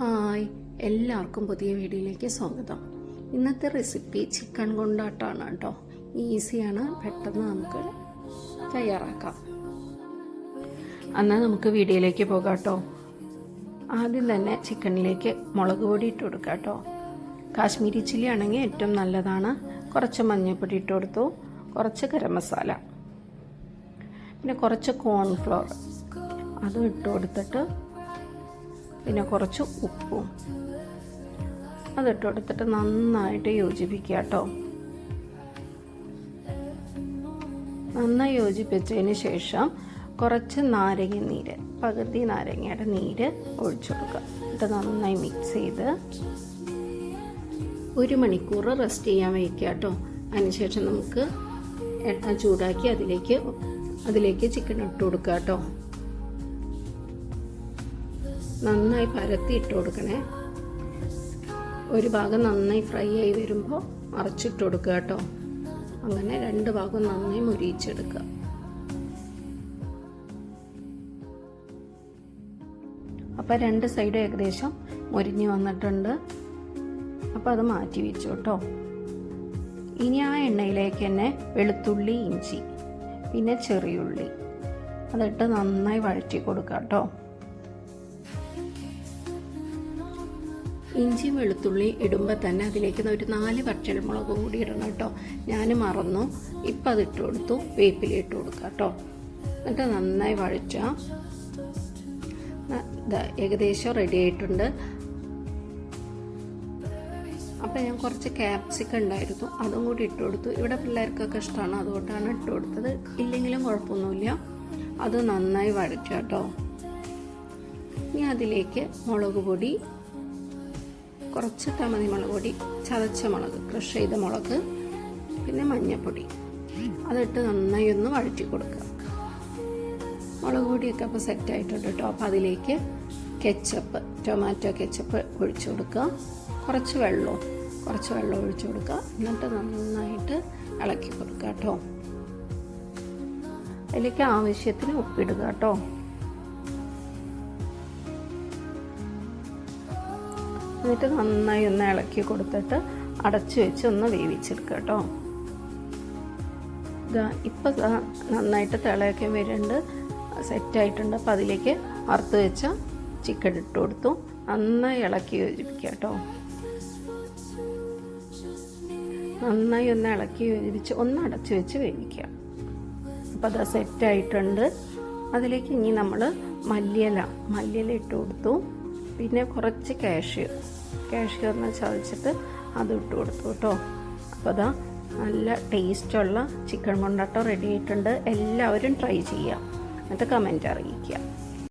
Hi. എല്ലാവർക്കും പുതിയ വീഡിയോയിലേക്ക് സ്വാഗതം. ഇന്നത്തെ റെസിപ്പി ചിക്കൻ കൊണ്ടാട്ടാണ് കേട്ടോ. ഈസിയാണ്. പെട്ടെന്ന് നമുക്ക് തയ്യാറാക്കാം. എന്നാൽ നമുക്ക് വീഡിയോയിലേക്ക് പോകാം കേട്ടോ. ആദ്യം തന്നെ ചിക്കനിലേക്ക് മുളക് പൊടി ഇട്ട് കൊടുക്കാം കേട്ടോ. കാശ്മീരി ചില്ലി ആണെങ്കിൽ ഏറ്റവും നല്ലതാണ്. കുറച്ച് മഞ്ഞൾപ്പൊടി ഇട്ട് കൊടുത്തു. കുറച്ച് ഗരം മസാല. പിന്നെ കുറച്ച് കോൺഫ്ലവർ അതും ഇട്ട് കൊടുത്തിട്ട് പിന്നെ കുറച്ച് ഉപ്പും. അതിട്ട് കൊടുത്തിട്ട് നന്നായിട്ട് യോജിപ്പിക്കുക കേട്ടോ. നന്നായി യോജിപ്പിച്ചതിന് ശേഷം കുറച്ച് നാരങ്ങ നീര് പകുതി നാരങ്ങയുടെ നീര് ഒഴിച്ചു കൊടുക്കുക. എന്നിട്ട് നന്നായി മിക്സ് ചെയ്ത് ഒരു മണിക്കൂർ റെസ്റ്റ് ചെയ്യാൻ വയ്ക്കുക കേട്ടോ. അതിനുശേഷം നമുക്ക് എണ്ണ ചൂടാക്കി അതിലേക്ക് അതിലേക്ക് ചിക്കൻ ഇട്ട് കൊടുക്കുക കേട്ടോ. നന്നായി പരത്തി ഇട്ട് കൊടുക്കണേ. ഒരു ഭാഗം നന്നായി ഫ്രൈ ആയി വരുമ്പോൾ മറച്ചിട്ട് കൊടുക്കുക കേട്ടോ. അങ്ങനെ രണ്ട് ഭാഗം നന്നായി മുരിയിച്ചെടുക്കുക. അപ്പോൾ രണ്ട് സൈഡും ഏകദേശം മുരിഞ്ഞ് വന്നിട്ടുണ്ട്. അപ്പോൾ അത് മാറ്റി വെച്ചു കേട്ടോ. ഇനി ആ എണ്ണയിലേക്ക് തന്നെ വെളുത്തുള്ളി ഇഞ്ചി പിന്നെ ചെറിയുള്ളി. അതിട്ട് നന്നായി വഴറ്റി കൊടുക്കാം കേട്ടോ. ഇഞ്ചി വെളുത്തുള്ളി ഇടുമ്പോൾ തന്നെ അതിലേക്ക് ഒരു നാല് പച്ചമുളക് കൂടി ഇടണം കേട്ടോ. ഞാൻ മറന്നു. ഇപ്പം അത് ഇട്ട് കൊടുത്തു. വേപ്പില ഇട്ട് കൊടുക്കുക കേട്ടോ. എന്നിട്ട് നന്നായി വഴച്ച ഏകദേശം റെഡി ആയിട്ടുണ്ട്. അപ്പം ഞാൻ കുറച്ച് ക്യാപ്സിക്കം ഉണ്ടായിരുന്നു. അതും കൂടി ഇട്ട് കൊടുത്തു. ഇവിടെ പിള്ളേർക്കൊക്കെ ഇഷ്ടമാണ് അതുകൊണ്ടാണ് ഇട്ട് കൊടുത്തത്. ഇല്ലെങ്കിലും കുഴപ്പമൊന്നുമില്ല. അത് നന്നായി വഴച്ചു കേട്ടോ. ഇനി അതിലേക്ക് മുളക് പൊടി കുറച്ച് തമതി മുളക് പൊടി. ചതച്ച മുളക് ക്രഷ് ചെയ്ത മുളക് പിന്നെ മഞ്ഞപ്പൊടി. അതിട്ട് നന്നായി ഒന്ന് വഴറ്റി കൊടുക്കുക. മുളക് പൊടിയൊക്കെ അപ്പോൾ സെറ്റ് ആയിട്ടുണ്ട് കേട്ടോ അപ്പോൾ അതിലേക്ക് കെച്ചപ്പ് ടൊമാറ്റോ കെച്ചപ്പ് ഒഴിച്ചു കൊടുക്കുക. കുറച്ച് വെള്ളവും കുറച്ച് വെള്ളം ഒഴിച്ചു കൊടുക്കുക. എന്നിട്ട് നന്നായിട്ട് ഇളക്കി കൊടുക്കുക കേട്ടോ അതിലേക്ക് ആവശ്യത്തിന് ഉപ്പിടുക കേട്ടോ എന്നിട്ട് നന്നായി ഒന്ന് ഇളക്കി കൊടുത്തിട്ട് അടച്ചു വെച്ച് ഒന്ന് വേവിച്ചെടുക്കുക കേട്ടോ. ഇപ്പം നന്നായിട്ട് തിളയൊക്കെ വരുന്നുണ്ട്. സെറ്റായിട്ടുണ്ട് അപ്പോൾ അതിലേക്ക് വറുത്ത് വെച്ച ചിക്കൻ ഇട്ട് കൊടുത്തു. നന്നായി ഇളക്കി യോജിപ്പിക്കുക കേട്ടോ. നന്നായി ഒന്ന് ഇളക്കി യോജിപ്പിച്ച് ഒന്ന് അടച്ചു വെച്ച് വേവിക്കുക. അപ്പോൾ അത് സെറ്റായിട്ടുണ്ട് അതിലേക്ക് ഇനി നമ്മൾ മല്ലിയില മല്ലിയില ഇട്ട് കൊടുത്തു. പിന്നെ കുറച്ച് കാഷ്യൂ കാഷ്യൂ ഒന്ന് ചതച്ചിട്ട് അത് ഇട്ട് കൊടുത്തു കേട്ടോ. അപ്പോൾ അതാ നല്ല ടേസ്റ്റുള്ള ചിക്കൻ കൊണ്ടാട്ടം റെഡി ആയിട്ടുണ്ട്. എല്ലാവരും ട്രൈ ചെയ്യുക. എന്നിട്ട് കമന്റ് അറിയിക്കുക.